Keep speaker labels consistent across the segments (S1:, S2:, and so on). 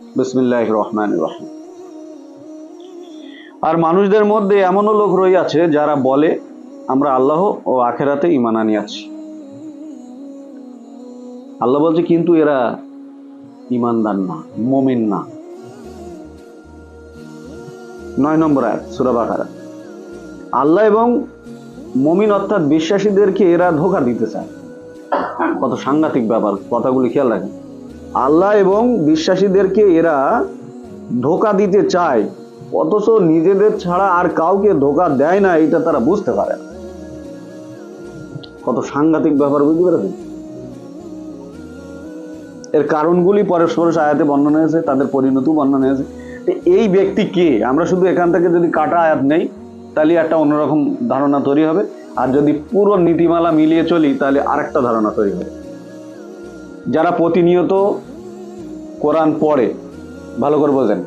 S1: বিসমিল্লাহ রহমান রহিম। আর মানুষদের মধ্যে এমনও লোক রয়েছে যারা বলে, আমরা আল্লাহ ও আখেরাতে ইমান আনিয়াছি আল্লাহ বলছে, কিন্তু এরা ইমানদার না, মমিন না। নয় নম্বর আয়াত, সূরা বাকারা। আল্লাহ এবং মমিন অর্থাৎ বিশ্বাসীদেরকে এরা ধোকা দিতে চায়। কত সাংঘাতিক ব্যাপার, কথাগুলি খেয়াল রাখেন আল্লাহ এবং বিশ্বাসীদেরকে এরা ধোকা দিতে চায়, অথচ নিজেদের ছাড়া আর কাউকে ধোকা দেয় না, এটা তারা বুঝতে পারে না। কত সাংঘাতিক ব্যাপার, বুঝতে পেরেছেন? এর কারণগুলি পরস্পর আয়াতে বর্ণনা হয়েছে, তাদের পরিণতিও বর্ণনা হয়েছে। এই ব্যক্তি কে? আমরা শুধু এখান থেকে যদি কাটা আয়াত নেই, তাহলে একটা অন্যরকম ধারণা তৈরি হবে। আর যদি পুরো নীতিমালা মিলিয়ে চলি, তাহলে আরেকটা ধারণা তৈরি হবে। যারা প্রতিনিয়ত কোরআন পড়ে, ভালো করে বোঝেন।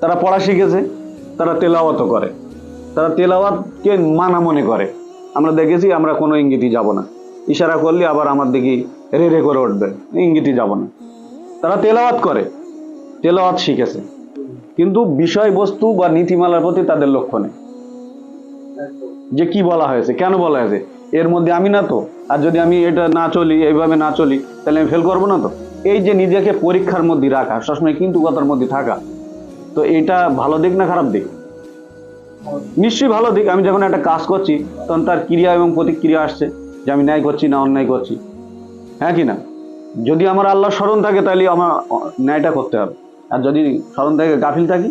S1: তারা পড়া শিখেছে, তারা তেলাওয়াতও করে। তারা তেলাওয়াতকে মানা মনে করে। আমরা দেখেছি, আমরা কোনো ইঙ্গিতই যাব না। ইশারা করলে আবার আমার দিকে রে রে করে উঠবে, ইঙ্গিতই যাব না। তারা তেলাওয়াত করে, তেলাওয়াত শিখেছে। কিন্তু বিষয়বস্তু বা নীতিমালার প্রতি তাদের লক্ষ্য নেই। যে কি বলা হয়েছে, কেন বলা হয়েছে? এর মধ্যে আমি না তো। আর যদি আমি এটা না চলি, এইভাবে না চলি, তাহলে আমি ফেল করব না তো? এই যে নিজেকে পরীক্ষার মধ্যে রাখা, সবসময় কিন্তু কথার মধ্যে থাকা, তো এটা ভালো দিক না খারাপ দিক? নিশ্চয়ই ভালো দিক। আমি যখন একটা কাজ করছি, তখন তার ক্রিয়া এবং প্রতিক্রিয়া আসছে যে আমি ন্যায় করছি না অন্যায় করছি। হ্যাঁ কি না? যদি আমার আল্লাহ স্মরণ থাকে, তাহলে আমার ন্যায়টা করতে হবে। আর যদি স্মরণ থেকে গাফিল থাকি,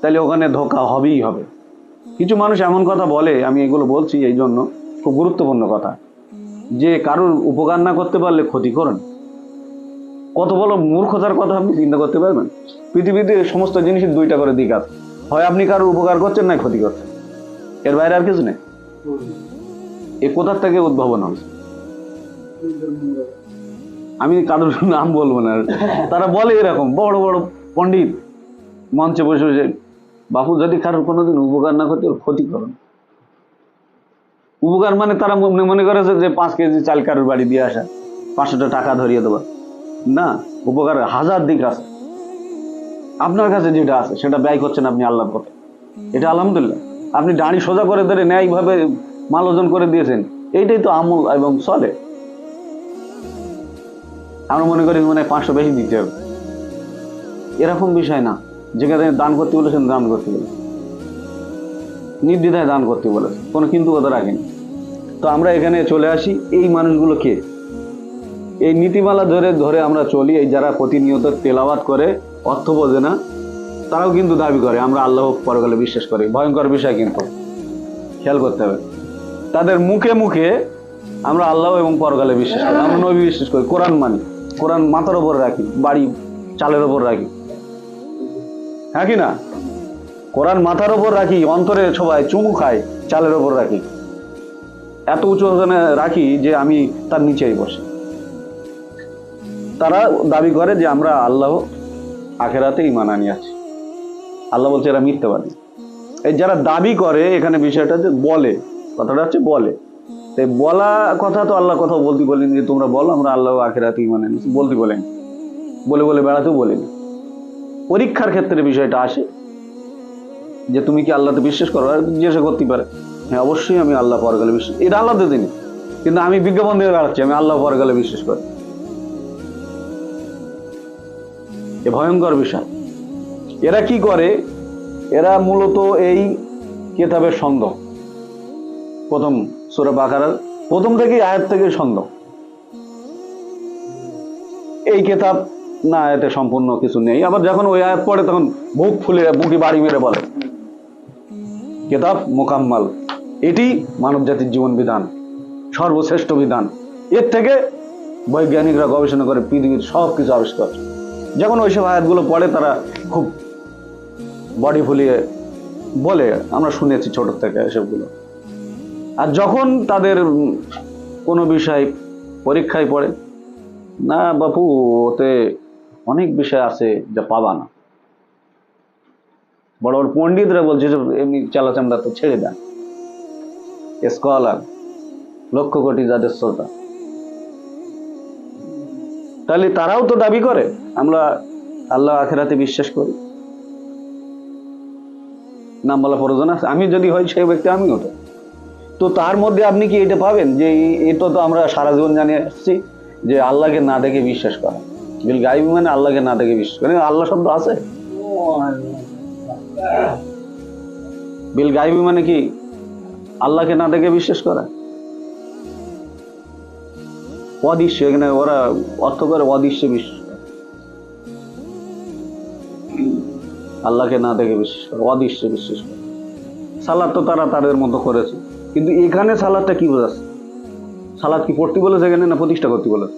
S1: তাহলে ওখানে ধোকা হবেই হবে। কিছু মানুষ এমন কথা বলে, আমি এগুলো বলছি এই জন্য, খুব গুরুত্বপূর্ণ কথা। যে কারোর উপকার না করতে পারলে ক্ষতি করেন। কত বড় মূর্খতার কথা আপনি চিন্তা করতে পারবেন? পৃথিবীতে সমস্ত জিনিসের দুইটা করে দিক আছে। হয় আপনি কারোর উপকার করছেন না ক্ষতি করছেন। এর বাইরে আর কিছু নেই। এ কোথার থেকে উদ্ভাবন হয়েছে আমি কারোর নাম বলব না। তারা বলে এরকম, বড় বড় পণ্ডিত মঞ্চে বসে বসে, বাপু, যদি কারোর কোনোদিন উপকার না করতে ক্ষতি করুন উপকার মানে তারা মনে করেছে যে পাঁচ কেজি চাল কারোর বাড়ি দিয়ে আসা পাঁচশোটা টাকা ধরিয়ে দেবো না, উপকার হাজার দিক আছে আপনার কাছে যেটা আছে, সেটা ব্যয় করছেন আপনি আল্লাহর পথে। এটা আলহামদুলিল্লাহ। আপনি দাড়ি সোজা করে ধরে ন্যায়ভাবে মাল ওজন করে দিয়েছেন, এইটাই তো আমল এবং চলে আমরা মনে করি মানে পাঁচশো বেশি দিতে হবে। এরকম বিষয় না, যেখানে দান করতে বলেছেন, দান করতে বলেছেন। নির্দ্বিধায় দান করতে বলেছে কোনো কিন্তু কথা রাখেনি। তো আমরা এখানে চলে আসি, এই মানুষগুলো কে? এই নীতিমালা ধরে ধরে আমরা চলি, এই যারা প্রতিনিয়ত তেলাওয়াত করে, অর্থ বোঝে না, তারাও কিন্তু দাবি করে, আমরা আল্লাহ পরকালে বিশ্বাস করি। ভয়ঙ্কর বিষয় কিন্তু। খেয়াল করতে হবে। তাদের মুখে মুখে আমরা আল্লাহ এবং পরকালে বিশ্বাস করি, আমরা নবী বিশ্বাস করি, কোরআন মানি। কোরআন মাথার ওপর রাখি, বাড়ি চালের ওপর রাখি। হ্যাঁ কি না? কোরআন মাথার ওপর রাখি, অন্তরে সবাই চুমু খাই চালের ওপর রাখি। এত উঁচু রাখি যে আমি তার নিচেই বসি। তারা দাবি করে যে আমরা আল্লাহ আখেরাতে ইমান আনি আছি। আল্লাহ বলছে এরা মিথ্যে মিথ্যাবাদী। এই যারা দাবি করে এখানে বিষয়টা যে বলে, কথাটা হচ্ছে বলে। তাই বলা কথা তো আল্লাহ কথা বলতে বলেন যে তোমরা বলো, আমরা আল্লাহ আখেরাতে ইমান আনিছি বলতে বলেন। বলে বলে বেড়াতেও বলিনি। পরীক্ষার ক্ষেত্রে বিষয়টা আসে যে তুমি কি আল্লাহতে বিশ্বাস করো? আর জিজ্ঞাসা করতে পারে। হ্যাঁ অবশ্যই আমি আল্লাহ পরকালে বিশ্বাস, এটা আল্লাহ তিনি। কিন্তু আমি বিজ্ঞাপন দিয়ে বেড়াচ্ছি, আমি আল্লাহ পরকালে বিশ্বাস করি। এ ভয়ঙ্কর বিষয়। এরা কি করে? এরা মূলত এই কেতাবের সন্দেহ প্রথম সুরা বাকারার প্রথম থেকেই আয়াত থেকে সন্দেহ এই কেতাব না, এতে সম্পূর্ণ কিছু নেই। আবার যখন ওই আয়াত পড়ে, তখন বুক ফুলে, বুকি বাড়ি মেরে বলে। কেতাব মোকাম্মাল। এটি মানব জাতির জীবন বিধান, সর্বশ্রেষ্ঠ বিধান। এর থেকে বৈজ্ঞানিকরা গবেষণা করে পৃথিবীর সব কিছু আবিষ্কার। যখন ওইসব আয়াতগুলো পড়ে, তারা খুব বডি ফুলিয়ে বলে, আমরা শুনেছি ছোট থেকে এসবগুলো আর যখন তাদের কোনো বিষয় পরীক্ষায় পড়ে, না বাপু, ওতে অনেক বিষয় আছে যা পাবা না। বড় বড় পণ্ডিতরা বলছে, যে এমনি চালাচামড়া তো ছেড়ে দেন। স্কলার লক্ষ কোটি যাদের শ্রোতা তাহলে তারাও তো দাবি করে। আমরা আল্লাহ আখেরাতে বিশ্বাস করি। নাম বলা প্রয়োজন আছে আমি যদি হই সেই ব্যক্তি আমি হতো তো তার মধ্যে আপনি কি এটা পাবেন? যে এটা তো আমরা সারা জীবন জানিয়ে আসছি যে আল্লাহকে না দেখে বিশ্বাস করা। বিল গাইবি মানে আল্লাহকে না দেখে বিশ্বাস করা। আল্লাহ শব্দ আছে? বিল গাইবি মানে কি? আল্লাহকে না দেখে বিশ্বাস করা? অদৃশ্য এখানে ওরা অর্থ করে অদৃশ্য বিশ্বাস করে। আল্লাহকে না দেখে বিশ্বাস করে অদৃশ্য বিশ্বাস করে। সালাদ তো তারা তাদের মতো করেছে। কিন্তু এখানে সালাদটা কি বোঝাচ্ছে? সালাদ কি পড়তে বলেছে এখানে না প্রতিষ্ঠা করতে বলেছে?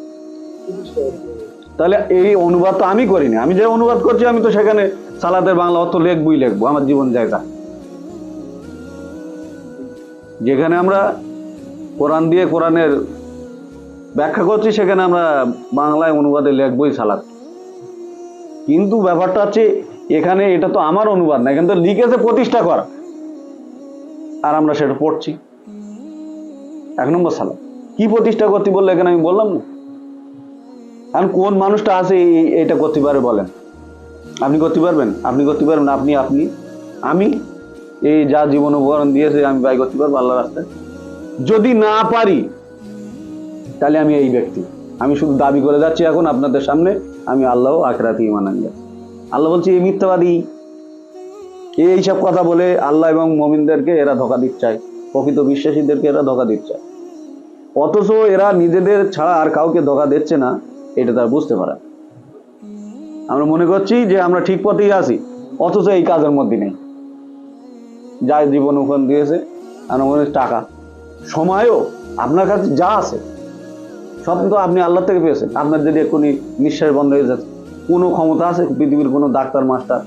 S1: তাহলে এই অনুবাদ তো আমি করিনি। আমি যে অনুবাদ করছি, আমি তো সেখানে সালাদের বাংলা অর্থ লিখবই লেখবো। আমার জীবন জায়গা যেখানে আমরা কোরআন দিয়ে কোরআনের ব্যাখ্যা করছি, সেখানে আমরা বাংলায় অনুবাদে লিখবই সালাদ। কিন্তু ব্যাপারটা হচ্ছে, এখানে এটা তো আমার অনুবাদ না, এখানে তো লিখেছে প্রতিষ্ঠা করা। আর আমরা সেটা পড়ছি। এক নম্বর সালাদ। কি প্রতিষ্ঠা করতে বললে এখানে আমি বললাম না? এখন কোন মানুষটা আছে এটা করতে পারে বলেন। আপনি করতে পারবেন? আপনি করতে পারবেন আপনি আপনি, আমি, এই যা জীবন উপকরণ দিয়েছে, আমি ব্যয় করতে পারব আল্লাহ রাস্তায়। যদি না পারি তাহলে আমি এই ব্যক্তি। আমি শুধু দাবি করে যাচ্ছি এখন আপনাদের সামনে, আমি আল্লাহ আখরাতি আনলে আল্লাহ বলছি এই মিথ্যাবাদী। এই এইসব কথা বলে আল্লাহ এবং মমিনদেরকে এরা ধোকা দিচ্ছে প্রকৃত বিশ্বাসীদেরকে এরা ধোকা দিচ্ছে অথচ এরা নিজেদের ছাড়া আর কাউকে ধোকা দিচ্ছে না, এটা তারা বুঝতে পারে আমরা মনে করছি যে আমরা ঠিক পথেই আছি, অথচ এই কাজের মধ্যে নেই। যা জীবন উপন দিয়েছে, আমরা মনে টাকা। সময়ও আপনার কাছে যা আছে সব তো আপনি আল্লাহ থেকে পেয়েছেন। আপনার যদি এক্ষুনি নিঃশ্বাস বন্ধ হয়ে যাচ্ছে কোনো ক্ষমতা আছে? পৃথিবীর কোনো ডাক্তার, মাস্টার,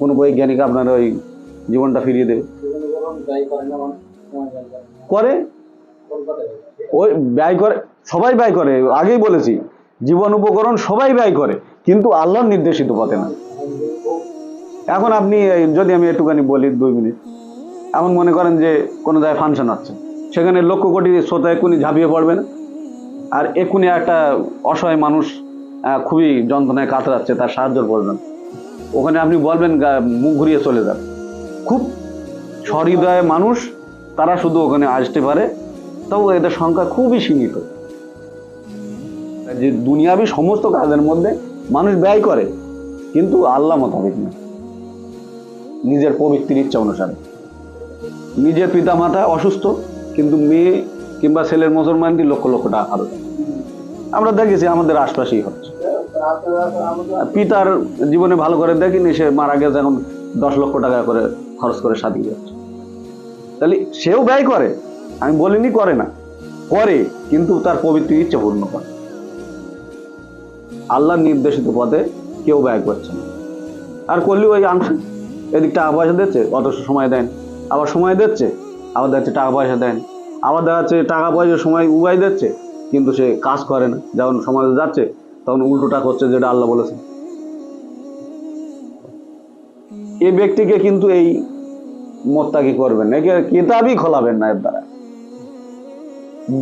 S1: কোনো বৈজ্ঞানিক আপনার ওই জীবনটা ফিরিয়ে দেবে? করে? ওই ব্যয় করে, সবাই ব্যয় করে, আগেই বলেছি, জীবন উপকরণ সবাই ব্যয় করে, কিন্তু আল্লাহর নির্দেশিত পথে না। এখন আপনি যদি আমি একটুখানি বলি দুই মিনিট, এমন মনে করেন যে কোনো জায়গায় ফাংশন আছে সেখানে লক্ষ কোটি শ্রোতা এক্ষুনি ঝাঁপিয়ে পড়বে না? আর এক্ষুনি একটা অসহায় মানুষ খুবই যন্ত্রণায় কাতরাচ্ছে, তার সাহায্যের প্রয়োজন ওখানে আপনি বলবেন মুখ ঘুরিয়ে চলে যান। খুব সহৃদয় মানুষ, তারা শুধু ওখানে আসতে পারে, তবু এদের সংখ্যা খুবই সীমিত। যে দুনিয়াবি সমস্ত কাজের মধ্যে মানুষ ব্যয় করে, কিন্তু আল্লাহ মোতাবেক না। নিজের পবিত্র ইচ্ছা অনুসারে। নিজের পিতা মাতা অসুস্থ, কিন্তু মেয়ে কিংবা ছেলের মুসলমানটি লক্ষ লক্ষ টাকা খরচ। আমরা দেখেছি আমাদের আশপাশেই হচ্ছে। পিতার জীবনে ভালো করে দেখিনি, সে মারা গেছে এখন দশ লক্ষ টাকা করে খরচ করে সাজিয়ে যাচ্ছে তাহলে সেও ব্যয় করে, আমি বলিনি করে না, করে, কিন্তু তার পবিত্র ইচ্ছে পূর্ণ করে। আল্লাহ নির্দেশিত পথে কেউ ব্যয় করছে না। আর করলে ওই আংশিক এদিক টাকা পয়সা দিচ্ছে, অত সময় দেন, আবার সময় দিচ্ছে, আবার দেখছে টাকা পয়সা দেন। আবার দেখা যাচ্ছে টাকা পয়সা সময় উবাই দিচ্ছে, কিন্তু সে কাজ করে না। যখন সমাজে যাচ্ছে, তখন উল্টোটা করছে যেটা আল্লাহ বলেছে এ ব্যক্তিকে কিন্তু এই মোত্তাকি করবেন না, একে কেতাবই খোলাবেন না এর দ্বারা।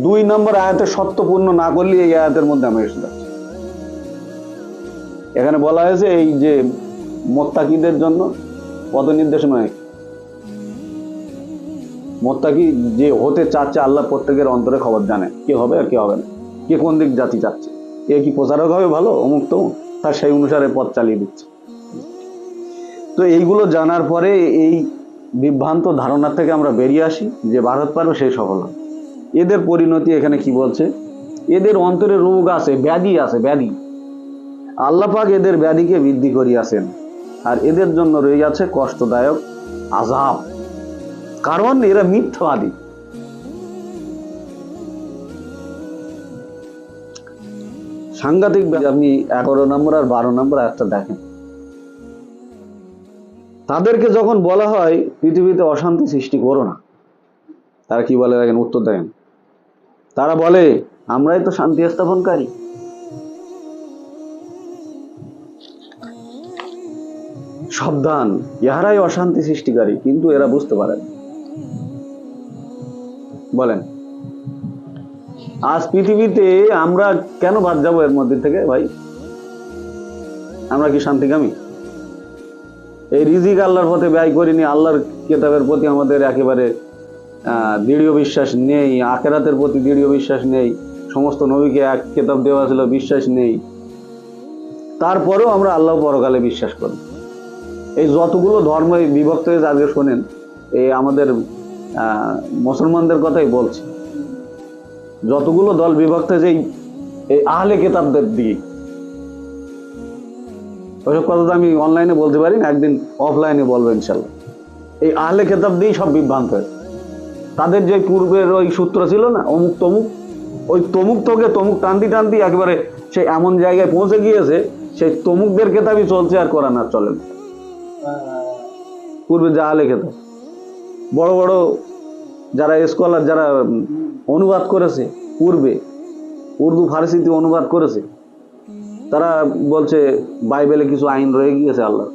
S1: দুই নম্বর আয়াতে সত্যপূর্ণ না করলে এই আয়াতের মধ্যে আমি এসে যাচ্ছি। এখানে বলা হয়েছে এই যে মোত্তাকিদের জন্য পদ নির্দেশনা কি? মোত্তাকি যে হতে চাচ্ছে আল্লাহ প্রত্যেকের অন্তরে খবর জানে। কে হবে আর কে হবে না? কে কোন দিক জাতি চাচ্ছে? এ কি প্রচারক হবে ভালো? অমুক তমুক? তার সেই অনুসারে পথ চালিয়ে দিচ্ছে। তো এইগুলো জানার পরে এই বিভ্রান্ত ধারণা থেকে আমরা বেরিয়ে আসি যে ভারত পারবে সেই সফল এদের পরিণতি এখানে কি বলছে? এদের অন্তরে রোগ আছে, ব্যাধি আছে, ব্যাধি। আল্লাহ পাক এদের ব্যাধিকে বৃদ্ধি করিয়াছেন। আর এদের জন্য রয়ে আছে কষ্টদায়ক আজাব কারণ এরা মিথ্যাবাদী। সাংঘাতিক আপনি এগারো নম্বর আর বারো নম্বর একটা দেখেন। তাদেরকে যখন বলা হয়, পৃথিবীতে অশান্তি সৃষ্টি করো না। তারা কি বলে দেখেন? উত্তর দেন তারা বলে, আমরাই তো শান্তি স্থাপনকারী। সাবধান, ইহারাই অশান্তি সৃষ্টিকারী, কিন্তু এরা বুঝতে পারে না। বলেন। আজ পৃথিবীতে আমরা কেন বাদ যাব এর মধ্যে থেকে, ভাই? আমরা কি শান্তিকামী এই রিজিক আল্লাহর পথে ব্যয় করিনি, আল্লাহর কেতাবের প্রতি আমাদের একেবারে দৃঢ় বিশ্বাস নেই, আখেরাতের প্রতি দৃঢ় বিশ্বাস নেই, সমস্ত নবীকে এক কেতাব দেওয়া ছিল, বিশ্বাস নেই। তারপরেও আমরা আল্লাহ পরকালে বিশ্বাস করি। এই যতগুলো ধর্ম এই বিভক্ত হয়েছে, আজকে শোনেন এই আমাদের মুসলমানদের কথাই বলছি। যতগুলো দল বিভক্ত হয়েছে এই- আহলে কেতাবদের দিয়ে ওইসব কথা তো আমি অনলাইনে বলতে পারি না, একদিন অফলাইনে বলব ইনশাল্লাহ এই আহলে কেতাব দিয়েই সব বিভ্রান্ত হয়েছে তাদের যে পূর্বের ওই সূত্র ছিল না, অমুক তমুক, ওই তমুক তোকে তমুক টানতি টানতি একবারে সে এমন জায়গায় পৌঁছে গিয়েছে, সেই তমুকদের কেতাবই চলছে আর কোরআন আর চলে না। পূর্বে যা আহলে কেতাব। বড় বড় যারা স্কলার যারা অনুবাদ করেছে পূর্বে, উর্দু, ফার্সিতে অনুবাদ করেছে, তারা বলছে, বাইবেলে কিছু আইন রয়ে গিয়েছে আল্লাহ।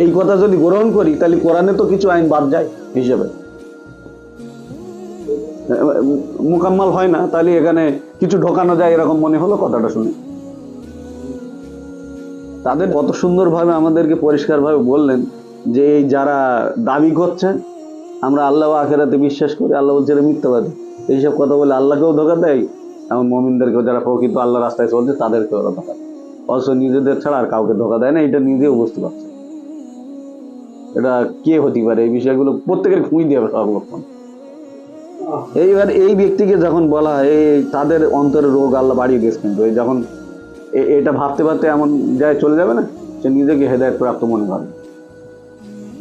S1: এই কথা যদি গ্রহণ করি, তাহলে কোরআনে তো কিছু আইন বাদ যায় হিসেবে। মোকাম্মাল হয় না, তাহলে এখানে কিছু ঢোকানো যায় এরকম মনে হলো কথাটা শুনে। তাদের কত সুন্দরভাবে আমাদেরকে পরিষ্কারভাবে বললেন যে এই যারা দাবি করছে, আমরা আল্লাহ আখেরাতে বিশ্বাস করি, আল্লাহ বলছে মিথ্যাবাদী। এইসব কথা বলে আল্লাহকেও ধোকা দেয় এবং মমিনদেরকেও যারা প্রকৃত আল্লাহ রাস্তায় চলছে, তাদেরকেও ওরা ধোকা দেয়। অবশ্য নিজেদের ছাড়া আর কাউকে ধোকা দেয় না, এটা নিজেও বুঝতে পারছে। এটা কে হতে পারে? এই বিষয়গুলো প্রত্যেকের খুঁই দিয়ে সর্বক্ষণ এইবার এই ব্যক্তিকে যখন বলা হয়, এই তাদের অন্তরে রোগ আল্লাহ বাড়িয়ে দিয়েছে কিন্তু যখন এটা ভাবতে ভাবতে এমন যায় চলে যাবে না সে নিজেকে হেদায়ত প্রাপ্ত মনে করবে।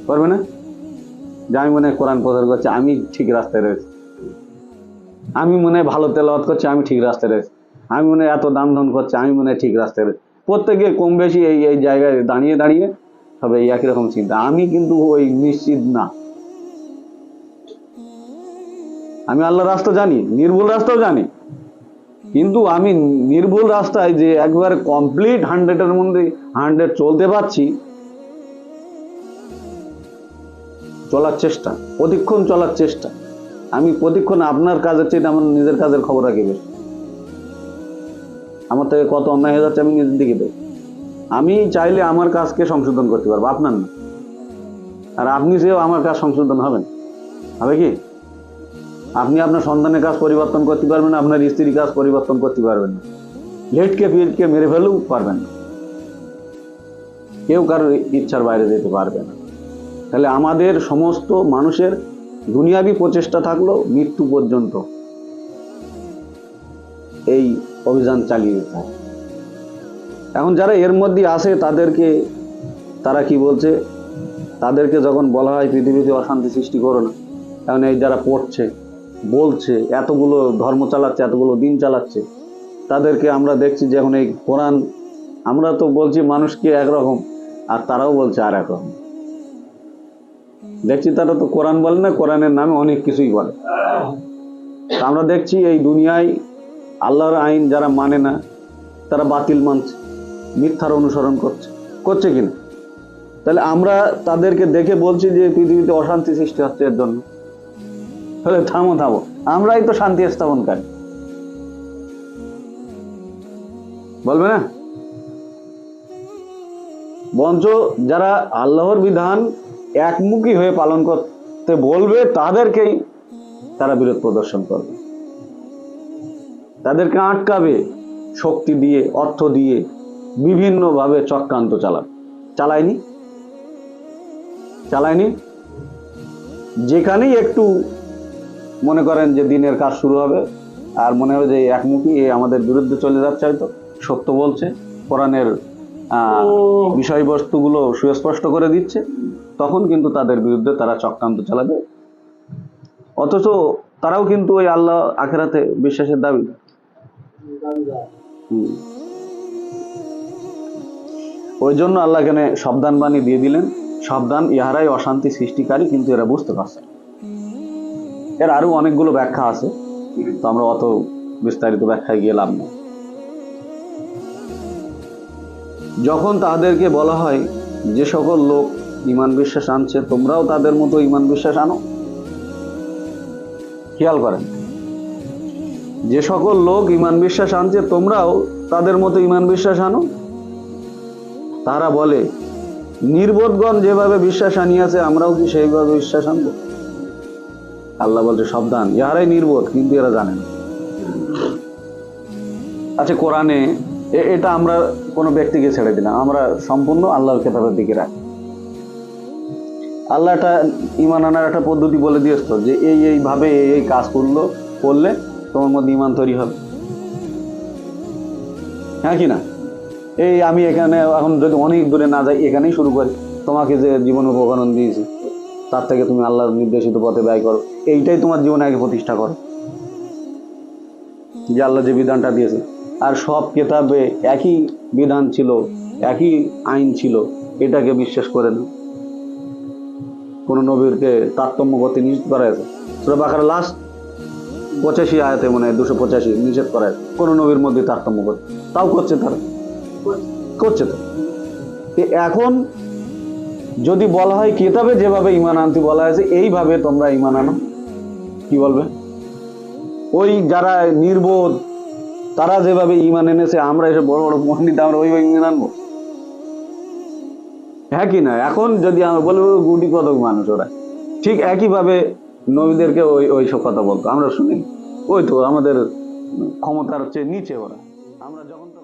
S1: পারবে না? যে আমি মনে হয় কোরআন প্রচার করছি, আমি ঠিক রাস্তায় রয়েছি। আমি মনে হয় ভালো তেলাওয়াত করছি, আমি ঠিক রাস্তায় রয়েছি। আমি মনে হয় এত দাম ধন করছি, আমি মনে হয় ঠিক রাস্তায় রয়েছি। প্রত্যেকে কম বেশি এই এই জায়গায় দাঁড়িয়ে দাঁড়িয়ে সব এই একই রকম চিন্তা। আমি কিন্তু ওই নিশ্চিত না। আমি আল্লাহ রাস্তা জানি, নির্ভুল রাস্তাও জানি। কিন্তু আমি নির্ভুল রাস্তায় যে একবারে কমপ্লিট হান্ড্রেডের মধ্যে হান্ড্রেড চলতে পারছি, চলার চেষ্টা, প্রতিক্ষণ চলার চেষ্টা। আমি প্রতিক্ষণ আপনার কাজের চেয়ে আমার নিজের কাজের খবর রাখি বেশি। আমার থেকে কত অন্যায় হয়ে যাচ্ছে আমি নিজের দিকে দেখি। আমি চাইলে আমার কাজকে সংশোধন করতে পারব, আপনার না। আর আপনি চেয়েও আমার কাজ সংশোধন হবেন। হবে কি? আপনি আপনার সন্তানের কাজ পরিবর্তন করতে পারবেন, আপনার স্ত্রীর কাজ পরিবর্তন করতে পারবেন। না লেটকে ফিরকে মেরে ফেলেও পারবেন না। কেউ কারোর ইচ্ছার বাইরে যেতে পারবে না। তাহলে আমাদের সমস্ত মানুষের দুনিয়াবি প্রচেষ্টা থাকল মৃত্যু পর্যন্ত। এই অভিযান চালিয়ে যেতে এখন যারা এর মধ্যে আসে তাদেরকে, তারা কি বলছে? তাদেরকে যখন বলা হয় পৃথিবীতে অশান্তি সৃষ্টি করো না। এখন এই যারা পড়ছে বলছে, এতগুলো ধর্ম চালাচ্ছে, এতগুলো দিন চালাচ্ছে। তাদেরকে আমরা দেখছি যে এখন এই কোরআন, আমরা তো বলছি মানুষকে একরকম আর তারাও বলছে আর একরকম দেখছি তারা তো কোরআন বলে না, কোরআনের নামে অনেক কিছুই বলে। আমরা দেখছি এই দুনিয়ায় আল্লাহর আইন যারা মানে না, তারা বাতিল মানছে, মিথ্যার অনুসরণ করছে। করছে কিনা তাহলে আমরা তাদেরকে দেখে বলছি যে পৃথিবীতে অশান্তি সৃষ্টি হচ্ছে এর জন্য। তাহলে থামো থামো। আমরাই তো শান্তি স্থাপনকারী। বলবে না? বঞ্চ যারা আল্লাহর বিধান একমুখী হয়ে পালন করতে বলবে, তাদেরকেই তারা বিরোধ প্রদর্শন করবে। তাদেরকে আটকাবে, শক্তি দিয়ে, অর্থ দিয়ে, বিভিন্নভাবে চক্রান্ত চালাবে। চালায়নি? চালায়নি? যেখানেই একটু মনে করেন যে দিনের কাজ শুরু হবে আর মনে হবে যে একমুখী আমাদের বিরুদ্ধে চলে যাচ্ছে হয়তো সত্য বলছে কোরআনের বিষয়বস্তুগুলো সুস্পষ্ট করে দিচ্ছে তখন কিন্তু তাদের বিরুদ্ধে তারা চক্রান্ত চালাবে। অথচ তারাও কিন্তু ওই আল্লাহ আখেরাতে বিশ্বাসের দাবি। ওই জন্য আল্লাহ এখানে সাবধান বাণী দিয়ে দিলেন সাবধান ইহারাই অশান্তি সৃষ্টিকারী কিন্তু এরা বুঝতে পারছে না। এর আরও অনেকগুলো ব্যাখ্যা আছে তো আমরা অত বিস্তারিত ব্যাখ্যায় গিয়ে লাভ নেই। যখন তাদেরকে বলা হয়, যে সকল লোক ইমান বিশ্বাস আনছে, তোমরাও তাদের মতো ইমান বিশ্বাস আনো। খেয়াল করেন, যে সকল লোক ইমান বিশ্বাস আনছে, তোমরাও তাদের মতো ইমান বিশ্বাস আনো? তারা বলে, নির্বোধগণ যেভাবে বিশ্বাস আনিয়াছে, আমরাও কি সেইভাবে বিশ্বাস আনব? আল্লাহ বলছে, সাবধান। ইহারাই নির্বোধ, কিন্তু এরা জানে না। আচ্ছা কোরআনে এটা আমরা কোনো ব্যক্তিকে ছেড়ে দিলাম। আমরা সম্পূর্ণ আল্লাহর কেতাবের দিকে রাখি। আল্লাহ একটা ইমান আনার একটা পদ্ধতি বলে দিয়েছ যে, এই এইভাবে এই এই কাজ করল, করলে তোমার মধ্যে ইমান তৈরি হবে। হ্যাঁ কি না? এই আমি এখানে এখন যদি অনেক দূরে না যাই, এখানেই শুরু করি। তোমাকে যে জীবন উপকরণ দিয়েছি। তার থেকে তুমি আল্লাহর নির্দেশিত পথে ব্যয় করো। এইটাই তোমার জীবনে আগে প্রতিষ্ঠা করো। যে আল্লাহ যে বিধানটা দিয়েছে। আর সব কেতাবে একই বিধান ছিল, একই আইন ছিল, এটাকে বিশ্বাস করে না। কোন নবীরকে তারতম্য করতে নিষেধ করা হয়েছে সুরা বাকার লাস্ট পঁচাশি আয়াতে মনে হয়, দুশো পঁচাশি নিষেধ করা হয়েছে কোন নবীর মধ্যে তারতম্য করতে। তাও করছে তারা। করছে তো এখন যদি বলা হয় কিতাবে যেভাবে ইমান আনতে বলা হয়েছে, এইভাবে তোমরা ইমান আনো। কি বলবে? ওই যারা নির্বোধ, তারা যেভাবে ইমান এনেছে, আমরা এসে বড় বড় পণ্ডিত, আমরা ওইভাবে ইমান আনব? হ্যাঁ কি না? এখন যদি আমরা বলব গুটি কতক মানুষ ওরা। ঠিক একইভাবে নবীদেরকে ওই ওই সব কথা বলতো। আমরা শুনি। ওই তো আমাদের ক্ষমতার চেয়ে নিচে ওরা। আমরা যখন